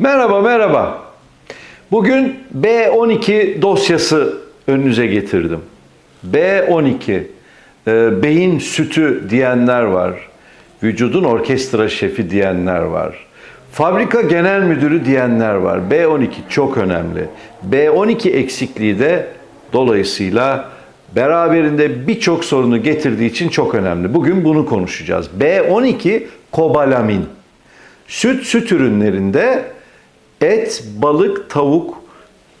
Merhaba, merhaba. Bugün B12 dosyası önünüze getirdim. B12, e, beyin sütü diyenler var. Vücudun orkestra şefi diyenler var. Fabrika genel müdürü diyenler var. B12 çok önemli. B12 eksikliği de dolayısıyla beraberinde birçok sorunu getirdiği için çok önemli. Bugün bunu konuşacağız. B12 kobalamin. Süt, süt ürünlerinde et, balık, tavuk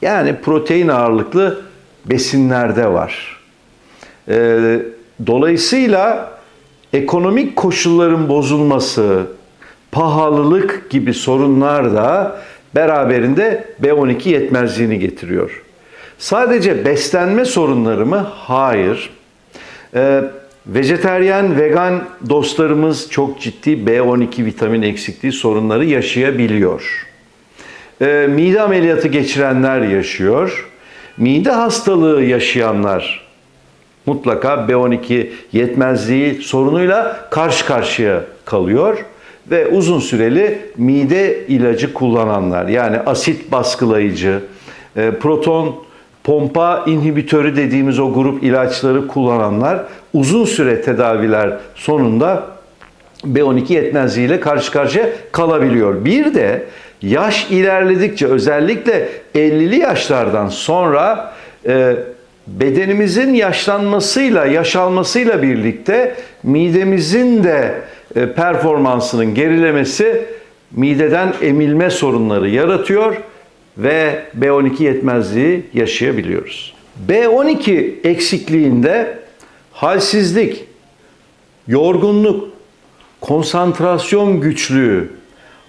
yani protein ağırlıklı besinlerde var. Ee, dolayısıyla ekonomik koşulların bozulması, pahalılık gibi sorunlar da beraberinde B12 yetmezliğini getiriyor. Sadece beslenme sorunları mı? Hayır. Ee, vejeteryan, vegan dostlarımız çok ciddi B12 vitamin eksikliği sorunları yaşayabiliyor. Ee, mide ameliyatı geçirenler yaşıyor. Mide hastalığı yaşayanlar mutlaka B12 yetmezliği sorunuyla karşı karşıya kalıyor ve uzun süreli mide ilacı kullananlar yani asit baskılayıcı, e, proton pompa inhibitörü dediğimiz o grup ilaçları kullananlar uzun süre tedaviler sonunda B12 yetmezliğiyle karşı karşıya kalabiliyor. Bir de yaş ilerledikçe özellikle 50'li yaşlardan sonra e, bedenimizin yaşlanmasıyla, yaş almasıyla birlikte midemizin de e, performansının gerilemesi mideden emilme sorunları yaratıyor ve B12 yetmezliği yaşayabiliyoruz. B12 eksikliğinde halsizlik, yorgunluk, konsantrasyon güçlüğü,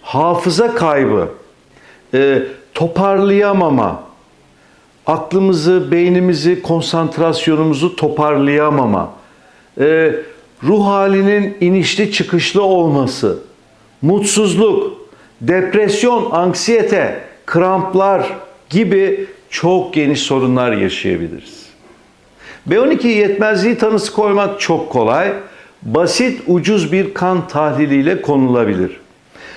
hafıza kaybı, e, toparlayamama, aklımızı, beynimizi, konsantrasyonumuzu toparlayamama, e, ruh halinin inişli çıkışlı olması, mutsuzluk, depresyon, anksiyete, kramplar gibi çok geniş sorunlar yaşayabiliriz. B12 yetmezliği tanısı koymak çok kolay. Basit, ucuz bir kan tahliliyle konulabilir.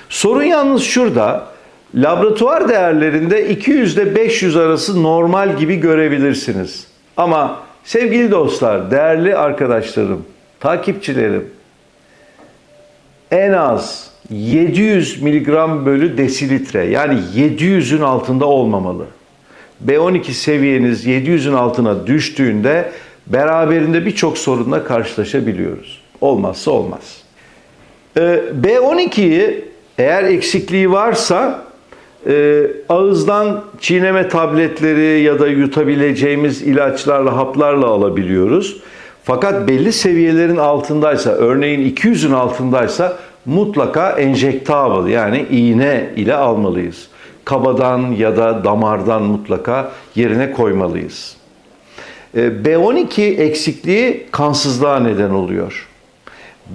Sorun yalnız şurada. Laboratuvar değerlerinde 200 ile 500 arası normal gibi görebilirsiniz. Ama sevgili dostlar, değerli arkadaşlarım, takipçilerim en az 700 miligram bölü desilitre yani 700'ün altında olmamalı. B12 seviyeniz 700'ün altına düştüğünde beraberinde birçok sorunla karşılaşabiliyoruz. Olmazsa olmaz. Ee, B12'yi eğer eksikliği varsa e, ağızdan çiğneme tabletleri ya da yutabileceğimiz ilaçlarla, haplarla alabiliyoruz. Fakat belli seviyelerin altındaysa, örneğin 200'ün altındaysa mutlaka enjektable yani iğne ile almalıyız. Kabadan ya da damardan mutlaka yerine koymalıyız. Ee, B12 eksikliği kansızlığa neden oluyor.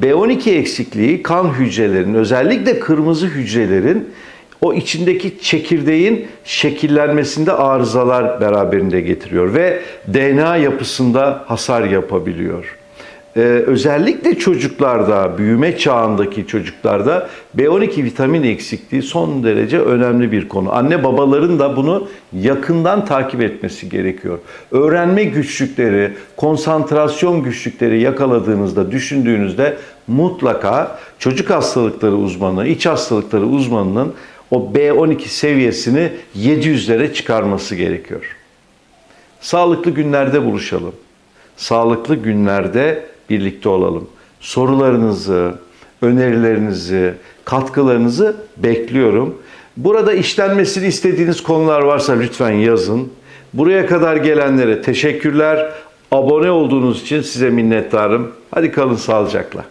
B12 eksikliği kan hücrelerinin özellikle kırmızı hücrelerin o içindeki çekirdeğin şekillenmesinde arızalar beraberinde getiriyor ve DNA yapısında hasar yapabiliyor. Ee, özellikle çocuklarda, büyüme çağındaki çocuklarda B12 vitamin eksikliği son derece önemli bir konu. Anne babaların da bunu yakından takip etmesi gerekiyor. Öğrenme güçlükleri, konsantrasyon güçlükleri yakaladığınızda, düşündüğünüzde mutlaka çocuk hastalıkları uzmanı, iç hastalıkları uzmanının o B12 seviyesini 700'lere çıkarması gerekiyor. Sağlıklı günlerde buluşalım. Sağlıklı günlerde birlikte olalım. Sorularınızı, önerilerinizi, katkılarınızı bekliyorum. Burada işlenmesini istediğiniz konular varsa lütfen yazın. Buraya kadar gelenlere teşekkürler. Abone olduğunuz için size minnettarım. Hadi kalın sağlıcakla.